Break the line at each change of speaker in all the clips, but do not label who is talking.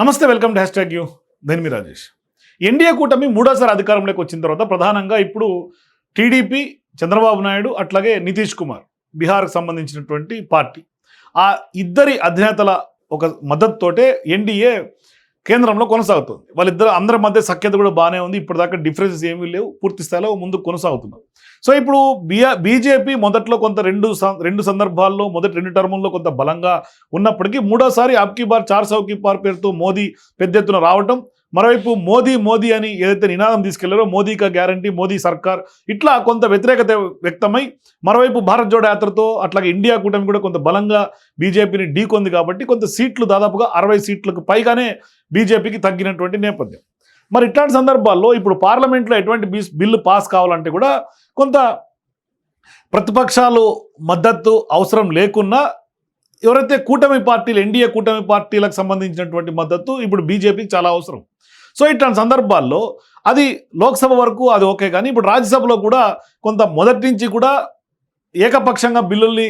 నమస్తే welcome to hashtag you. నేను మీ రాజేష్. ఎన్డీఏ కూటమి మూడోసారి అధికారంలోకి వచ్చిన తర్వాత ప్రధానంగా ఇప్పుడు టీడీపీ చంద్రబాబు నాయుడు అట్లాగే నితీష్ కుమార్ బీహార్కు సంబంధించినటువంటి పార్టీ. ఆ ఇద్దరి అధినేతల ఒక మద్దతుతోటే ఎన్డీఏ కేంద్రంలో కొనసాగుతుంది. వాళ్ళిద్దరు అందరి మధ్య సఖ్యత కూడా బాగానే ఉంది. ఇప్పటిదాకా డిఫరెన్సెస్ ఏమీ లేవు. పూర్తి స్థాయిలో ముందుకు కొనసాగుతున్నారు సో ఇప్పుడు బిఆ బీజేపీ మొదట్లో కొంత రెండు రెండు సందర్భాల్లో మొదటి రెండు టర్ముల్లో కొంత బలంగా ఉన్నప్పటికీ మూడోసారి అబ్కీ బార్ చార్ సౌకీ బార్ పేరుతో మోదీ పెద్ద ఎత్తున రావటం మరోవైపు మోదీ మోదీ అని ఏదైతే నినాదం తీసుకెళ్ళారో మోదీకి గ్యారంటీ మోదీ సర్కార్ ఇట్లా కొంత వ్యతిరేకత వ్యక్తమై మరోవైపు భారత్ జోడో యాత్రతో అట్లాగే ఇండియా కూటమి కూడా కొంత బలంగా బీజేపీని ఢీకొంది కాబట్టి కొంత సీట్లు దాదాపుగా అరవై సీట్లకు పైగానే బీజేపీకి తగ్గినటువంటి నేపథ్యం. మరి ఇట్లాంటి సందర్భాల్లో ఇప్పుడు పార్లమెంట్లో ఎటువంటి బిస్- బిల్లు పాస్ కావాలంటే కూడా కొంత ప్రతిపక్షాలు మద్దతు అవసరం లేకున్నా ఎవరైతే కూటమి పార్టీలు ఎన్డీఏ కూటమి పార్టీలకు సంబంధించినటువంటి మద్దతు ఇప్పుడు బీజేపీకి చాలా అవసరం. సో ఇట్లాంటి సందర్భాల్లో అది లోక్సభ వరకు అది ఓకే కానీ ఇప్పుడు రాజ్యసభలో కూడా కొంత మొదటి నుంచి కూడా ఏకపక్షంగా బిల్లుల్ని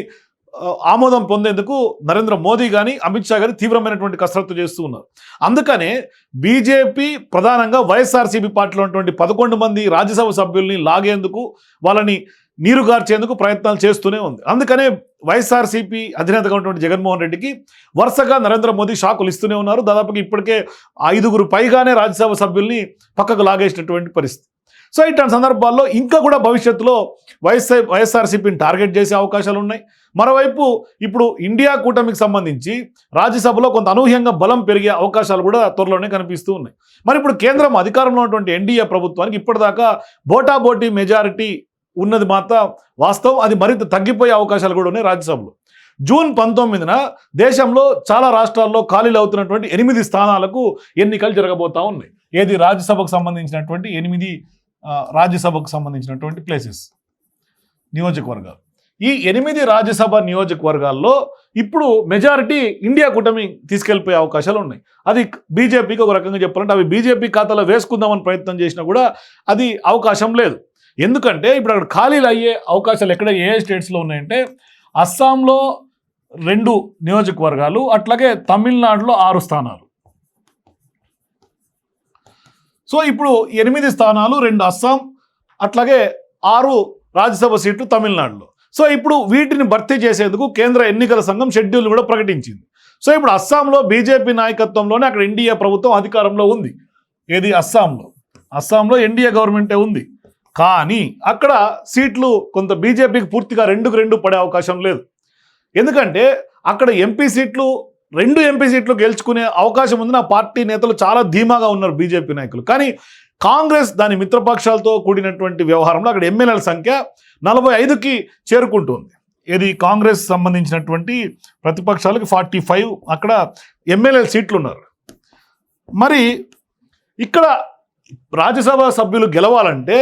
ఆమోదం పొందేందుకు నరేంద్ర మోదీ కానీ అమిత్ షా కానీ తీవ్రమైనటువంటి కసరత్తు చేస్తూ ఉన్నారు. అందుకనే బీజేపీ ప్రధానంగా వైఎస్ఆర్సీపీ పార్టీలో ఉన్నటువంటి పదకొండు మంది రాజ్యసభ సభ్యుల్ని లాగేందుకు వాళ్ళని నీరు గార్చేందుకు ప్రయత్నాలు చేస్తూనే ఉంది. అందుకనే వైఎస్ఆర్సీపీ అధినేతగా ఉన్నటువంటి జగన్మోహన్ రెడ్డికి వరుసగా నరేంద్ర మోదీ షాకులు ఇస్తూనే ఉన్నారు. దాదాపుకి ఇప్పటికే ఐదుగురు పైగానే రాజ్యసభ సభ్యుల్ని పక్కకు లాగేసినటువంటి పరిస్థితి. సో ఇట్లాంటి సందర్భాల్లో ఇంకా కూడా భవిష్యత్తులో వైఎస్ఐ వైఎస్ఆర్సీపీని టార్గెట్ చేసే అవకాశాలు ఉన్నాయి. మరోవైపు ఇప్పుడు ఇండియా కూటమికి సంబంధించి రాజ్యసభలో కొంత అనూహ్యంగా బలం పెరిగే అవకాశాలు కూడా త్వరలోనే కనిపిస్తూ ఉన్నాయి. మరి ఇప్పుడు కేంద్రం అధికారంలో ఉన్నటువంటి ఎన్డీఏ ప్రభుత్వానికి ఇప్పటిదాకా బోటాబోటీ మెజారిటీ ఉన్నది మాత్రం వాస్తవం. అది మరింత తగ్గిపోయే అవకాశాలు కూడా ఉన్నాయి రాజ్యసభలో. జూన్ పంతొమ్మిదిన దేశంలో చాలా రాష్ట్రాల్లో ఖాళీలు అవుతున్నటువంటి ఎనిమిది స్థానాలకు ఎన్నికలు జరగబోతా ఉన్నాయి. ఏది రాజ్యసభకు సంబంధించినటువంటి ఎనిమిది రాజ్యసభకు సంబంధించినటువంటి ప్లేసెస్ నియోజకవర్గాలు. ఈ ఎనిమిది రాజ్యసభ నియోజకవర్గాల్లో ఇప్పుడు మెజారిటీ ఇండియా కూటమి తీసుకెళ్ళిపోయే అవకాశాలు ఉన్నాయి. అది బీజేపీకి ఒక రకంగా చెప్పాలంటే అవి బీజేపీ ఖాతాలో వేసుకుందామని ప్రయత్నం చేసినా కూడా అది అవకాశం లేదు. ఎందుకంటే ఇప్పుడు అక్కడ ఖాళీలు అయ్యే అవకాశాలు ఎక్కడ ఏ స్టేట్స్లో ఉన్నాయంటే అస్సాంలో రెండు నియోజకవర్గాలు అట్లాగే తమిళనాడులో ఆరు స్థానాలు. సో ఇప్పుడు ఎనిమిది స్థానాలు రెండు అస్సాం అట్లాగే ఆరు రాజ్యసభ సీట్లు తమిళనాడులో. సో ఇప్పుడు వీటిని భర్తీ చేసేందుకు కేంద్ర ఎన్నికల సంఘం షెడ్యూల్ కూడా ప్రకటించింది. సో ఇప్పుడు అస్సాంలో బీజేపీ నాయకత్వంలోనే అక్కడ ఎన్డీఏ ప్రభుత్వం అధికారంలో ఉంది. ఏది? అస్సాంలో. అస్సాంలో ఎన్డీఏ గవర్నమెంటే ఉంది. కానీ అక్కడ సీట్లు కొంత బీజేపీకి పూర్తిగా రెండుకు రెండు పడే అవకాశం లేదు. ఎందుకంటే అక్కడ ఎంపీ సీట్లు రెండు ఎంపీ సీట్లు గెలుచుకునే అవకాశం ఉంది. నా పార్టీ నేతలు చాలా ధీమాగా ఉన్నారు బీజేపీ నాయకులు. కానీ కాంగ్రెస్ దాని మిత్రపక్షాలతో కూడినటువంటి వ్యవహారంలో అక్కడ ఎమ్మెల్యేల సంఖ్య నలభై ఐదుకి చేరుకుంటుంది. ఇది కాంగ్రెస్ సంబంధించినటువంటి ప్రతిపక్షాలకి ఫార్టీ ఫైవ్ అక్కడ ఎమ్మెల్యే సీట్లు ఉన్నారు మరి ఇక్కడ రాజ్యసభ సభ్యులు గెలవాలంటే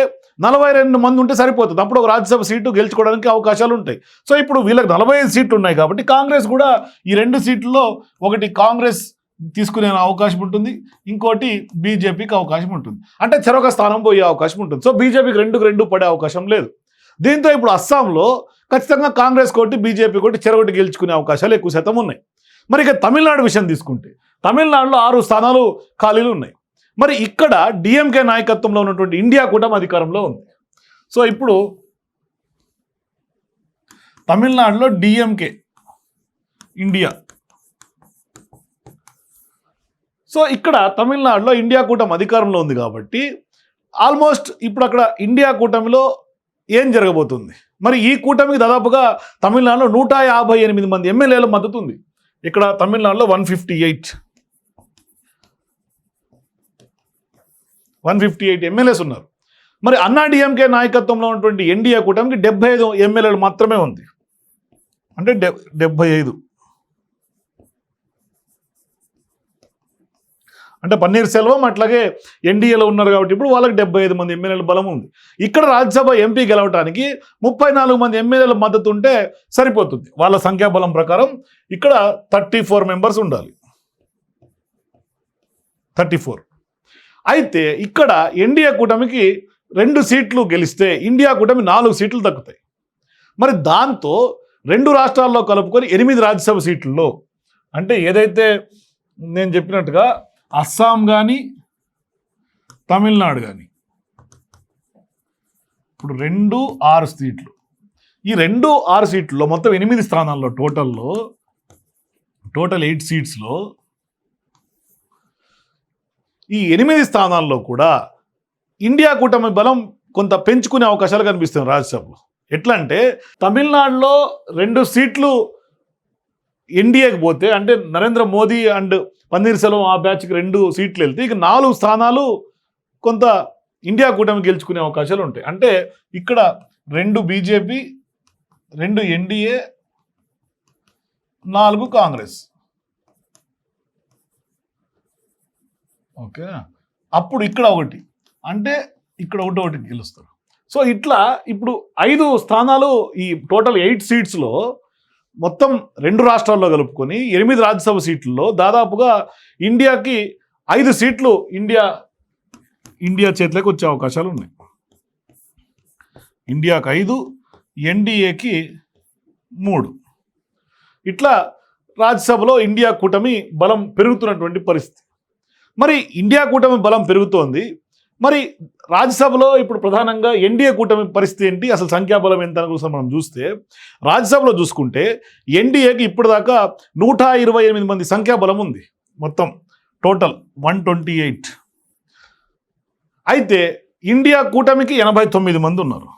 నలభై రెండు మంది ఉంటే సరిపోతుంది. అప్పుడు ఒక రాజ్యసభ సీటు గెలుచుకోవడానికి అవకాశాలు ఉంటాయి. సో ఇప్పుడు వీళ్ళకి నలభై ఐదు సీట్లు ఉన్నాయి కాబట్టి కాంగ్రెస్ కూడా ఈ రెండు సీట్లలో ఒకటి కాంగ్రెస్ తీసుకునే అవకాశం ఉంటుంది. ఇంకోటి బీజేపీకి అవకాశం ఉంటుంది. అంటే చెరొక స్థానం పోయే అవకాశం ఉంటుంది. సో బీజేపీకి రెండుకు రెండు పడే అవకాశం లేదు. దీంతో ఇప్పుడు అస్సాంలో ఖచ్చితంగా కాంగ్రెస్ కోటి బీజేపీ కోటి చెరొకటి గెలుచుకునే అవకాశాలు ఎక్కువ శాతం ఉన్నాయి. మరి ఇక తమిళనాడు విషయం తీసుకుంటే తమిళనాడులో ఆరు స్థానాలు ఖాళీలు ఉన్నాయి. మరి ఇక్కడ డిఎంకే నాయకత్వంలో ఉన్నటువంటి ఇండియా కూటమి అధికారంలో ఉంది. సో ఇప్పుడు తమిళనాడులో డిఎంకే ఇండియా సో ఇక్కడ తమిళనాడులో ఇండియా కూటమి అధికారంలో ఉంది కాబట్టి ఆల్మోస్ట్ ఇప్పుడు అక్కడ ఇండియా కూటమిలో ఏం జరగబోతుంది? మరి ఈ కూటమికి దాదాపుగా తమిళనాడులో నూట యాభై ఎనిమిది మంది ఎమ్మెల్యేల మద్దతు ఉంది. ఇక్కడ తమిళనాడులో one fifty eight. One fifty eight MLAs ఉన్నారు. మరి అన్నా డిఎంకే నాయకత్వంలో ఉన్నటువంటి ఎన్డీఏ కూటమికి డెబ్బై ఐదు ఎమ్మెల్యేలు మాత్రమే ఉంది. అంటే డె డెబ్బై ఐదు. అంటే పన్నీర్ సెల్వం అట్లాగే ఎన్డీఏలో ఉన్నారు కాబట్టి ఇప్పుడు వాళ్ళకి డెబ్బై ఐదు మంది ఎమ్మెల్యేల బలం ఉంది. ఇక్కడ రాజ్యసభ ఎంపీ గెలవటానికి ముప్పై నాలుగు మంది ఎమ్మెల్యేల మద్దతు ఉంటే సరిపోతుంది. వాళ్ళ సంఖ్యాబలం ప్రకారం ఇక్కడ థర్టీ ఫోర్ మెంబర్స్ ఉండాలి. Thirty four. అయితే ఇక్కడ ఎన్డీఏ కూటమికి రెండు సీట్లు గెలిస్తే ఇండియా కూటమి నాలుగు సీట్లు తగ్గుతాయి మరి దాంతో రెండు రాష్ట్రాల్లో కలుపుకొని ఎనిమిది రాజ్యసభ సీట్లలో అంటే ఏదైతే నేను చెప్పినట్టుగా అస్సాం కానీ తమిళనాడు కానీ ఇప్పుడు రెండు ఆరు సీట్లు. ఈ రెండు ఆరు సీట్లలో మొత్తం ఎనిమిది స్థానాల్లో టోటల్లో టోటల్ ఎయిట్ సీట్స్లో ఈ ఎనిమిది స్థానాల్లో కూడా ఇండియా కూటమి బలం కొంత పెంచుకునే అవకాశాలు కనిపిస్తుంది రాజ్యసభలో. ఎట్లా అంటే తమిళనాడులో రెండు సీట్లు ఎన్డీఏకి పోతే అంటే నరేంద్ర మోదీ అండ్ పన్నీర్సెల్వం ఆ బ్యాచ్కి రెండు సీట్లు వెళ్తే ఇక నాలుగు స్థానాలు కొంత ఇండియా కూటమి గెలుచుకునే అవకాశాలు ఉంటాయి. అంటే ఇక్కడ రెండు బీజేపీ రెండు ఎన్డీఏ నాలుగు కాంగ్రెస్. ఓకే? అప్పుడు ఇక్కడ ఒకటి. అంటే ఇక్కడ ఒకటి ఒకటి గెలుస్తారు. సో ఇట్లా ఇప్పుడు ఐదు స్థానాలు ఈ టోటల్ ఎయిట్ సీట్స్లో మొత్తం రెండు రాష్ట్రాల్లో కలుపుకొని ఎనిమిది రాజ్యసభ సీట్లలో దాదాపుగా ఇండియాకి ఐదు సీట్లు ఇండియా ఇండియా చేతిలోకి వచ్చే అవకాశాలు ఉన్నాయి. ఇండియాకి ఐదు ఎన్డీఏకి మూడు. ఇట్లా రాజ్యసభలో ఇండియా కూటమి బలం పెరుగుతున్నటువంటి పరిస్థితి. మరి ఇండియా కూటమి బలం పెరుగుతోంది. మరి రాజ్యసభలో ఇప్పుడు ప్రధానంగా ఎన్డీఏ కూటమి పరిస్థితి ఏంటి? అసలు సంఖ్యాబలం ఎంత అని కోసం మనం చూస్తే రాజ్యసభలో చూసుకుంటే ఎన్డీఏకి ఇప్పటిదాకా నూట ఇరవై ఎనిమిది మంది సంఖ్యాబలం ఉంది మొత్తం. Total one twenty eight. అయితే ఇండియా కూటమికి ఎనభై తొమ్మిది మంది ఉన్నారు.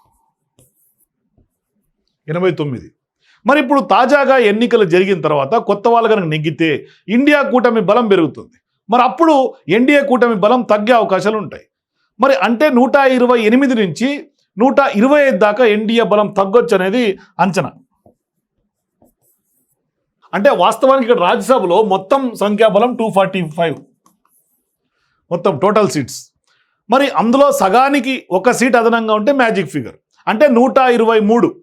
ఎనభై తొమ్మిది. మరి ఇప్పుడు తాజాగా ఎన్నికలు జరిగిన తర్వాత కొత్త వాళ్ళు కనుక నెగ్గితే ఇండియా కూటమి బలం పెరుగుతుంది. మరి అప్పుడు ఎన్డీఏ కూటమి బలం తగ్గే అవకాశాలు ఉంటాయి. మరి అంటే నూట ఇరవై ఎనిమిది నుంచి నూట ఇరవై ఐదు దాకా ఎన్డీఏ బలం తగ్గొచ్చు అనేది అంచనా. అంటే వాస్తవానికి ఇక్కడ రాజ్యసభలో మొత్తం సంఖ్యాబలం టూ ఫార్టీ ఫైవ్. మొత్తం టోటల్ సీట్స్. మరి అందులో సగానికి ఒక సీట్ అదనంగా ఉంటే మ్యాజిక్ ఫిగర్. అంటే నూట ఇరవై మూడు.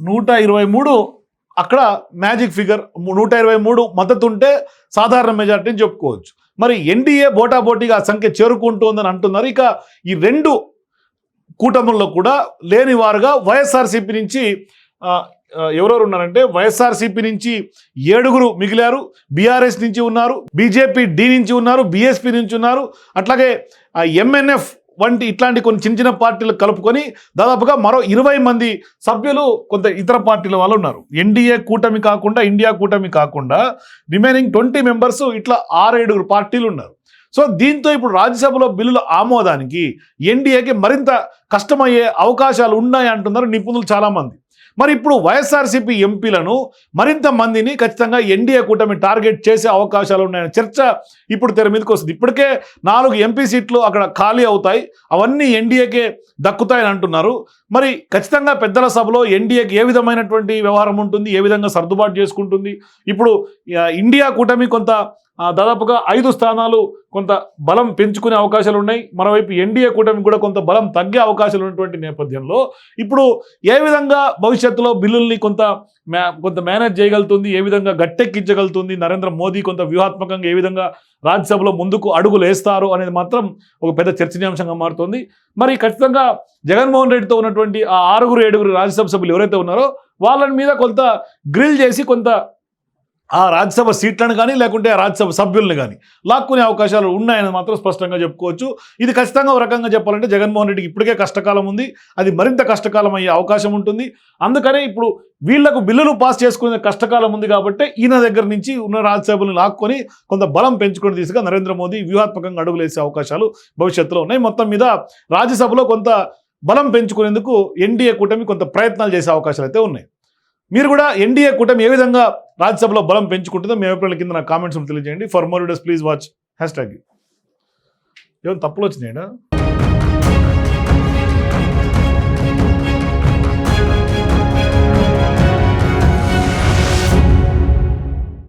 నూట ఇరవై మూడు అక్కడ మ్యాజిక్ ఫిగర్ నూట ఇరవై మూడు మద్దతు ఉంటే సాధారణ మెజార్టీని చెప్పుకోవచ్చు. మరి ఎన్డీఏ బోటాబోటీగా ఆ సంఖ్య చేరుకుంటుందని అంటున్నారు. ఇక ఈ రెండు కూటముల్లో కూడా లేని వారుగా వైఎస్ఆర్సీపీ నుంచి ఎవరెవరు ఉన్నారంటే వైఎస్ఆర్సీపీ నుంచి ఏడుగురు మిగిలారు బీఆర్ఎస్ నుంచి ఉన్నారు బీజేపీ డి నుంచి ఉన్నారు బీఎస్పీ నుంచి ఉన్నారు. అట్లాగే ఎంఎన్ఎఫ్ వంటి ఇట్లాంటి కొన్ని చిన్న చిన్న పార్టీలు కలుపుకొని దాదాపుగా మరో ఇరవై మంది సభ్యులు కొంత ఇతర పార్టీల వాళ్ళు ఉన్నారు. ఎన్డీఏ కూటమి కాకుండా ఇండియా కూటమి కాకుండా రిమైనింగ్ ట్వంటీ మెంబర్స్ ఇట్లా ఆరేడుగురు పార్టీలు ఉన్నారు. సో దీంతో ఇప్పుడు రాజ్యసభలో బిల్లుల ఆమోదానికి ఎన్డీఏకి మరింత కష్టమయ్యే అవకాశాలు ఉన్నాయి అంటున్నారు నిపుణులు చాలామంది. మరి ఇప్పుడు వైఎస్ఆర్సీపీ ఎంపీలను మరింత మందిని ఖచ్చితంగా ఎన్డీఏ కూటమి టార్గెట్ చేసే అవకాశాలు ఉన్నాయనే చర్చ ఇప్పుడు తెర మీదకి వస్తుంది. ఇప్పటికే నాలుగు ఎంపీ సీట్లు అక్కడ ఖాళీ అవుతాయి. అవన్నీ ఎన్డీఏకే దక్కుతాయని అంటున్నారు. మరి ఖచ్చితంగా పెద్దల సభలో ఎన్డీఏకి ఏ విధమైనటువంటి వ్యవహారం ఉంటుంది? ఏ విధంగా సర్దుబాటు చేసుకుంటుంది? ఇప్పుడు ఇండియా కూటమి కొంత దాదాపుగా ఐదు స్థానాలు కొంత బలం పెంచుకునే అవకాశాలు ఉన్నాయి మరోవైపు ఎన్డీఏ కూటమి కూడా కొంత బలం తగ్గే అవకాశాలు ఉన్నటువంటి నేపథ్యంలో ఇప్పుడు ఏ విధంగా భవిష్యత్తులో బిల్లుల్ని కొంత మ్యా కొంత మేనేజ్ చేయగలుగుతుంది ఏ విధంగా గట్టెక్కించగలుగుతుంది నరేంద్ర మోదీ కొంత వ్యూహాత్మకంగా ఏ విధంగా రాజ్యసభలో ముందుకు అడుగులు వేస్తారు అనేది మాత్రం ఒక పెద్ద చర్చనీయాంశంగా మారుతోంది. మరి ఖచ్చితంగా జగన్మోహన్ రెడ్డితో ఉన్నటువంటి ఆ ఆరుగురు ఏడుగురు రాజ్యసభ సభ్యులు ఎవరైతే ఉన్నారో వాళ్ళని మీద కొంత గ్రిల్ చేసి కొంత ఆ రాజ్యసభ సీట్లను కానీ లేకుంటే రాజ్యసభ సభ్యుల్ని కానీ లాక్కునే అవకాశాలు ఉన్నాయని మాత్రం స్పష్టంగా చెప్పుకోవచ్చు. ఇది ఖచ్చితంగా ఒక రకంగా చెప్పాలంటే జగన్మోహన్ రెడ్డికి ఇప్పటికే కష్టకాలం ఉంది. అది మరింత కష్టకాలం అయ్యే అవకాశం ఉంటుంది. అందుకనే ఇప్పుడు వీళ్ళకు బిల్లులు పాస్ చేసుకునే కష్టకాలం ఉంది కాబట్టి ఈయన దగ్గర నుంచి ఉన్న రాజ్యసభలను లాక్కొని కొంత బలం పెంచుకుని తీసుగా నరేంద్ర మోదీ వ్యూహాత్మకంగా అడుగులేసే అవకాశాలు భవిష్యత్తులో ఉన్నాయి. మొత్తం మీద రాజ్యసభలో కొంత బలం పెంచుకునేందుకు ఎన్డీఏ కూటమి కొంత ప్రయత్నాలు చేసే అవకాశాలు అయితే ఉన్నాయి. మీరు కూడా ఎన్డీఏ కూటమి ఏ విధంగా రాజ్యసభలో బలం పెంచుకుంటుందో మీ అభిప్రాయాల కింద నా కామెంట్స్ తెలియజేయండి. For more videos please watch hashtag ఏమైనా తప్పులు వచ్చినాయడా